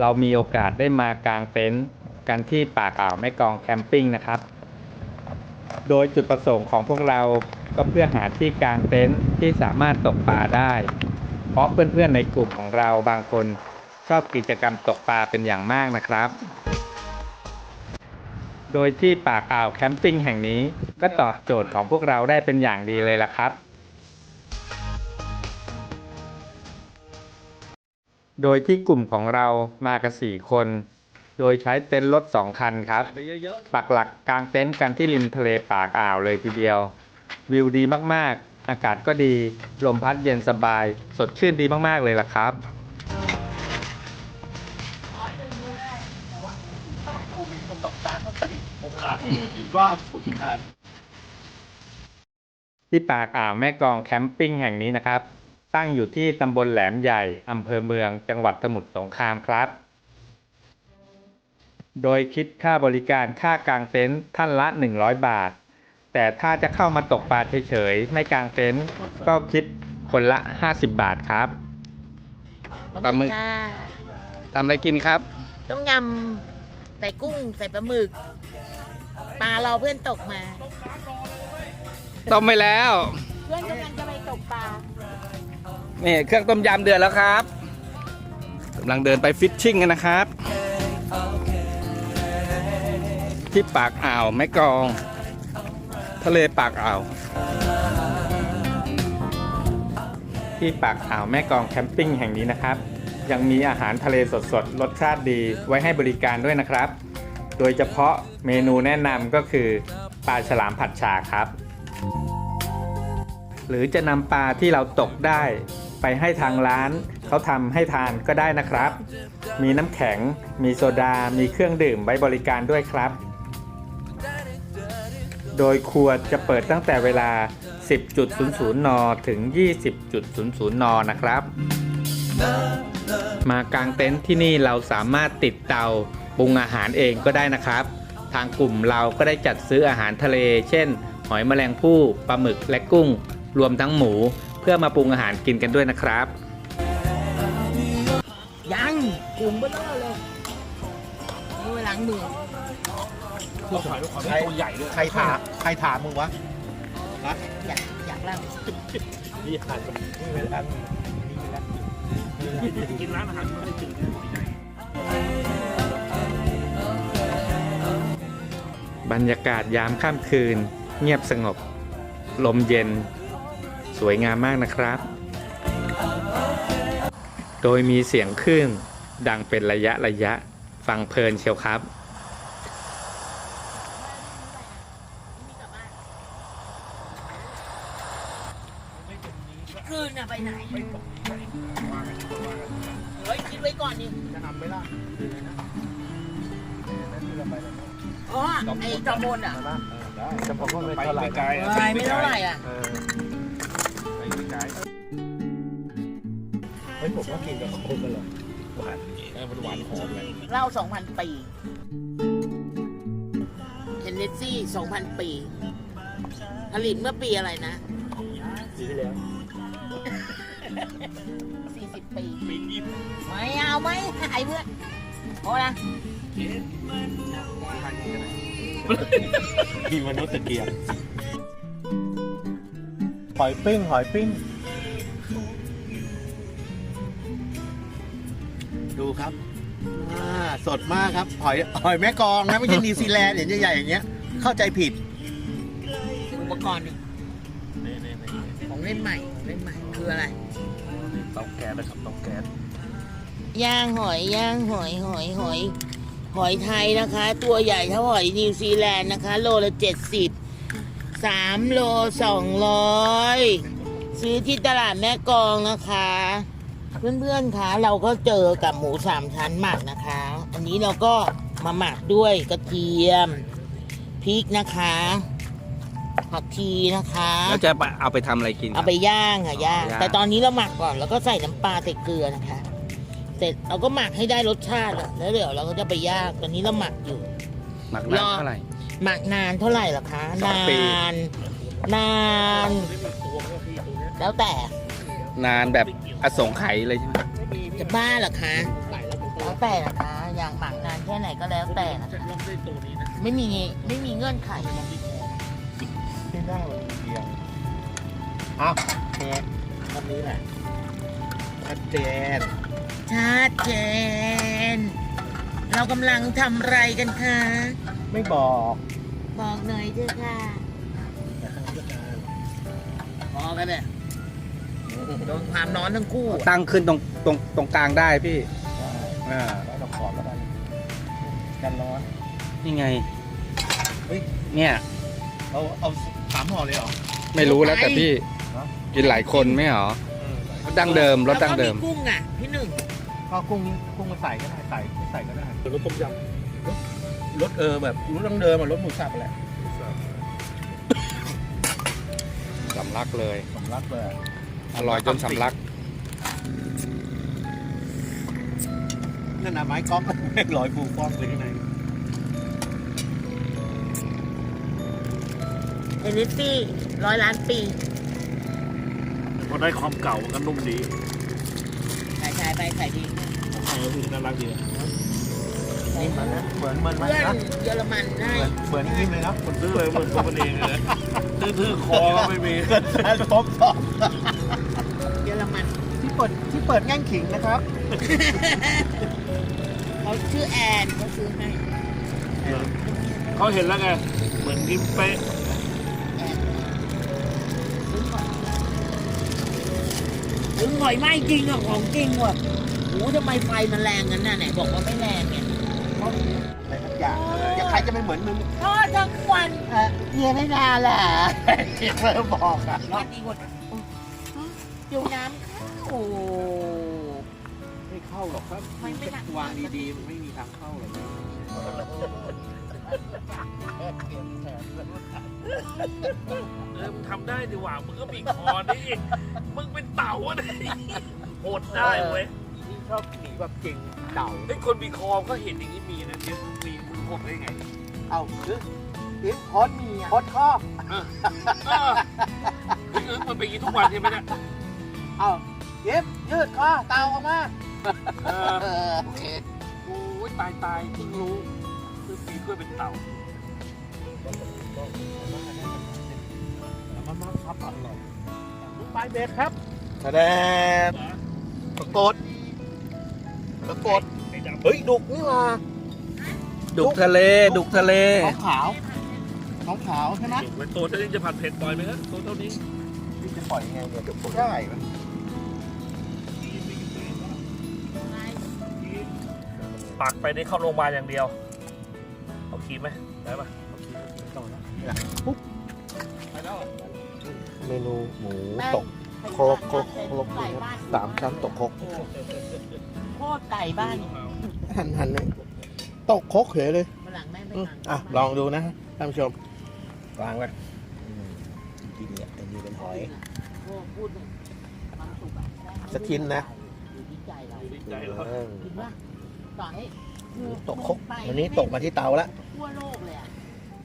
เรามีโอกาสได้มากางเต็นท์กันที่ป่ากอ่าวแม่กองแคมปิ้งนะครับ โดยจุดประสงค์ของพวกเราก็เพื่อหาที่กางเต็นท์ที่สามารถตกปลาได้ เพราะเพื่อนๆในกลุ่มของเราบางคนชอบกิจกรรมตกปลาเป็นอย่างมากนะครับ โดยที่ปากอ่าวแคมปิ้งแห่งนี้ก็ตอบโจทย์ของพวกเราได้เป็นอย่างดีเลยล่ะครับ โดยที่กลุ่มของเรามากันสี่คน โดยใช้เต็นท์รถสองคันครับ ปักหลักกลางเต็นท์กันที่ริมทะเลปากอ่าวเลยทีเดียว วิวดีมากๆ อากาศก็ดี ลมพัดเย็นสบาย สดชื่นดีมากๆเลยล่ะครับที่ปากอ่าวแม่กองแคมปิ้งแห่งนี้นะครับ ตั้งอยู่ที่ตำบลแหลมใหญ่อำเภอเมืองจังหวัดสมุทรสงครามครับ โดยคิดค่าบริการค่ากางเต็นท์ท่านละ 100 บาท แต่ถ้าจะเข้ามาตกปลาเฉยๆไม่กางเต็นท์ก็คิดคนละ 50 บาทครับปลาหมึกค่ะทำอะไรกินครับ ต้มยำใส่กุ้งใส่ปลาหมึกปลารอเพื่อนตกมา ต้มไปแล้ว เพื่อนกำลังจะไปตกปลา นี่เครื่องต้มยำเดือดแล้วครับกำลังเดินไปฟิชชิ่งกันนะครับ ที่ปากอ่าวแม่กอง ทะเลปากอ่าว ที่ปากอ่าวแม่กองแคมปิ้งแห่งนี้นะครับ ยังมีอาหารทะเลสดๆรสชาติดีไว้ให้บริการด้วยนะครับ โดยเฉพาะเมนูแนะนำก็คือปลาฉลามผัดฉ่าครับหรือจะนำปลาที่เราตกได้ ไปให้ทางร้านเขาทำให้ทานก็ได้นะครับ มีน้ำแข็ง มีโซดา มีเครื่องดื่มไว้บริการด้วยครับ โดยครัวจะเปิดตั้งแต่เวลา 10.00 น ถึง 20.00 น นะครับ มากางเต็นท์ที่นี่เราสามารถติดเตาปรุงอาหารเองก็ได้นะครับ ทางกลุ่มเราก็ได้จัดซื้ออาหารทะเล เช่น หอยแมลงภู่ปลาหมึกและกุ้ง รวมทั้งหมู เพื่อมาปรุงอาหารกินกันด้วยนะครับ ยังกลุ่มเบลอเลยมือล้างมือใครใครถามใครถามมึงวะอยากอยากเล่านี่หันนี่เป็นอันบรรยากาศยามค่ำคืน เงียบสงบ ลมเย็น สวยงามมากนะครับ โดยมีเสียงคลื่นดังเป็นระยะระยะฟังเพลินเชียวครับคืนน่ะไปไหนเฮ้ยคิดไว้ก่อนดิจะนำไหมล่ะอ๋อไอ้จอมบนอะได้แต่ผมก็ไม่เท่าไหร่ไปไม่เท่าไหร่อะ เออเฮ้ยผมว่ากินกับของคุณกันเหรอหวานเออมันหวานหอมเลยเหล้าสองพันปีเฮนเนสซี่สองพันปี ผลิตเมื่อปีอะไรนะปีที่แล้วสี่สิบปีไม่เอาไม่หายเพื่อนพอละกินวันนี้ตะเกียบหอยปิ้งหอยปิ้ง ดูครับอ่าสดมากครับหอยหอยแม่กลองนะไม่ใช่นิวซีแลนด์เห็นใหญ่ๆอย่างเงี้ย เข้าใจผิดอุปกรณ์นี่ของเล่นใหม่ของเล่นใหม่คืออะไรเตาแก๊สนะครับเตาแก๊สย่างหอยย่างหอยหอยหอยหอยไทยนะคะ ตัวใหญ่เท่าหอยนิวซีแลนด์นะคะ โลละเจ็ดสิบสามโลสองร้อยซื้อที่ตลาดแม่กลองนะคะ เพื่อนๆ คะ เราก็เจอกับหมูสามชั้นหมักนะคะ อันนี้เราก็มาหมักด้วยกระเทียมพริกนะคะผักชีนะคะแล้วจะเอาไปทำอะไรกินคเอารับไปย่างค่ะย่างย่าง แต่ตอนนี้เราหมักก่อน แล้วก็ใส่น้ำปลาใส่เกลือนะคะ เสร็จเราก็หมักให้ได้รสชาติอะแล้วเดี๋ยวเราก็จะไปย่าง ตอนนี้เราหมักอยู่ หมักนานเท่าไหร่ หมักนานเท่าไหร่ล่ะคะสองนาปีนนาน แล้วแต่ นานแบบ อสงไขยเลยใช่ไหมจะบ้าเหรอคะแล้วแต่นะคะอยากหมักนานแค่ไหนก็แล้วแต่นะคะไม่มีไม่มีเงื่อนไขที่นั่งบนเตียงอ้าวแค่คำนี้แหละชัดเจนชัดเจน เรากำลังทำอะไรกันคะ ไม่บอก บอกหน่อยเถอะค่ะพอกันเนี่ย โดนความร้อนทั้งคู่อะตั้งขึ้นตรงตรงตรงกลางได้พี่อ่าแล้วเราขอบแล้วกันกันร้อน นี่ไงเฮ้ย เนี่ยเราเอาสามห่อเลยเหรอ ไม่รู้แล้วแต่พี่ฮะ กินหลายคนไม่เหรอรสดั้งเดิมรสดั้งเดิม แล้วก็กุ้งอะพี่หนึ่งก็กุ้งนี้กุ้งมาใส่ก็ได้ใส่ไม่ใส่ก็ได้รสต้มยำรสเออแบบรสดั้งเดิมอะรสหมูสับแหละสำลักเลยสำลักเลย อร่อยจนสำลัก นั่นน่ะไม้ก๊อกแม่งลอยฟูฟ้องเลยข้างในเอลิสซี่ร้อยล้านปีพอได้ความเก่ามันก็นุ่มดีขายขายไปขายดีใช่ก็คือน่ารักดีอะนี่เหมือนนะเหมือนเหมือนไหมเพื่อนนะเยอรมันได้เหมือนเหมือนยิ้มเลยนะคนซื้อเลยเหมือนตัวมันเองเลยนะทื่อๆคอก็ไม่มีเกิดการทบสอบเยอรมันที่ เปิดที่เปิดแง่งขิงนะครับ เขาชื่อแอนเขาซื้อให้เขาเห็นแล้วไง เหมือนยิ้มเป๊ะแอนซื้อก่อนถึงหอยไหม้จริงอะของจริงว่ะโอ้ทำไมไฟมันแรงงั้นน่ะไหนบอกว่าไม่แรงเนี่ยอะไรสักอย่างอย่าใครจะไปเหมือนมึงทอดทั้งวันเออเฮียไม่นานแหละเฮียเริ่มบอกอะวันดีกว่าเดี๋ยวน้ำ เข้าไม่เข้าหรอกครับไม่ไม่น่ะวางดีๆมันไม่มีทางเข้าหรอกเออมึงทำได้ดีกว่ามึงก็บีบคอนี่มึงเป็นเต่าอะนี่โหดได้เว้ยที่ชอบหนีแบบเก่งเต่าไอ้คนบีบคอก็เห็นอย่างนี้มีนะเดี๋ยวมึงมีมึงโหดได้ไงเอาคืออีฟพอดมีพอดชอบเออเออเฮ้ยเออมันเป็นอย่างนี้ทุกวันใช่ไหมเนี่ยเอา อีฟยืดคอเต่าออกมาเออเออโอเคโอ้ยตายตายเพิ่งรู้คือปีกล้วยเป็นเต่ามันมาครับอร่อยปลายเบรกครับแสดงปรากฏปรากฏไอ้ดำเฮ้ยดุกนี่มาดุกทะเลดุกทะเลน้องขาวน้องขาวใช่ไหมเว้ยตัวเท่านี้จะผัดเผ็ดบ่อยไหมฮะตัวเท่านี้พี่จะปล่อยยังไงเนี่ยเดี๋ยวผมได้ ปักไปได้เข้าโรงพยาบาลอย่างเดียว เอาครีมไหมได้ปะต่อนะนี่แหละปุ๊บไปแล้วเหรอเมนูหมูแม่งตกโครกโครกโครกไก่บ้านสามชั้นตกครกโคตรไก่บ้านหันหันเลยตกครกเฉยเลยวันหลังแม่งไปอืมทานอะลองดูนะท่านผู้ชมวางไว้จริงๆเนี่ยอันนี้เป็นหอย โอ้พูดเลยความสุขอะแม่งสักชิ้นนะ อยู่ที่ใจเรา ดีใจแล้วเออคิดว่า ต่อให้คือตกครกวันนี้ตกมาที่เตาแล้วทั่วโลกเลยอะ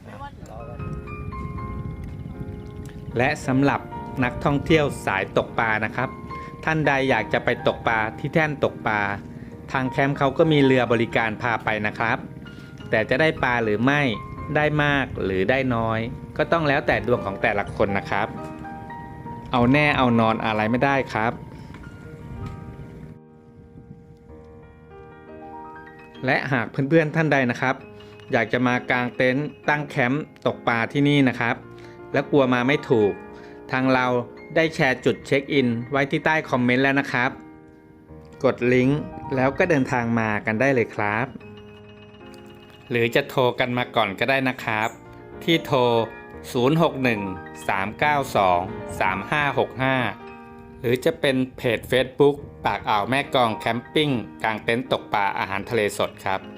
ไม่ว่าและสำหรับนักท่องเที่ยวสายตกปลานะครับ ท่านใดอยากจะไปตกปลาที่แท่นตกปลา ทางแคมป์เขาก็มีเรือบริการพาไปนะครับ แต่จะได้ปลาหรือไม่ได้มากหรือได้น้อย ก็ต้องแล้วแต่ดวงของแต่ละคนนะครับ เอาแน่เอานอนอะไรไม่ได้ครับ และหากเพื่อนๆท่านใดนะครับ อยากจะมากางเต็นท์ตั้งแคมป์ตกปลาที่นี่นะครับ และกลัวมาไม่ถูก ทางเราได้แชร์จุดเช็คอินไว้ที่ใต้คอมเมนต์แล้วนะครับ กดลิงก์แล้วก็เดินทางมากันได้เลยครับ หรือจะโทรกันมาก่อนก็ได้นะครับ ที่โทรห รือจะเป็นเพจ Facebook ปากอ่าวแม่กองแคมปิ้งกางเต็นท์ตกปลาอาหารทะเลสดครับ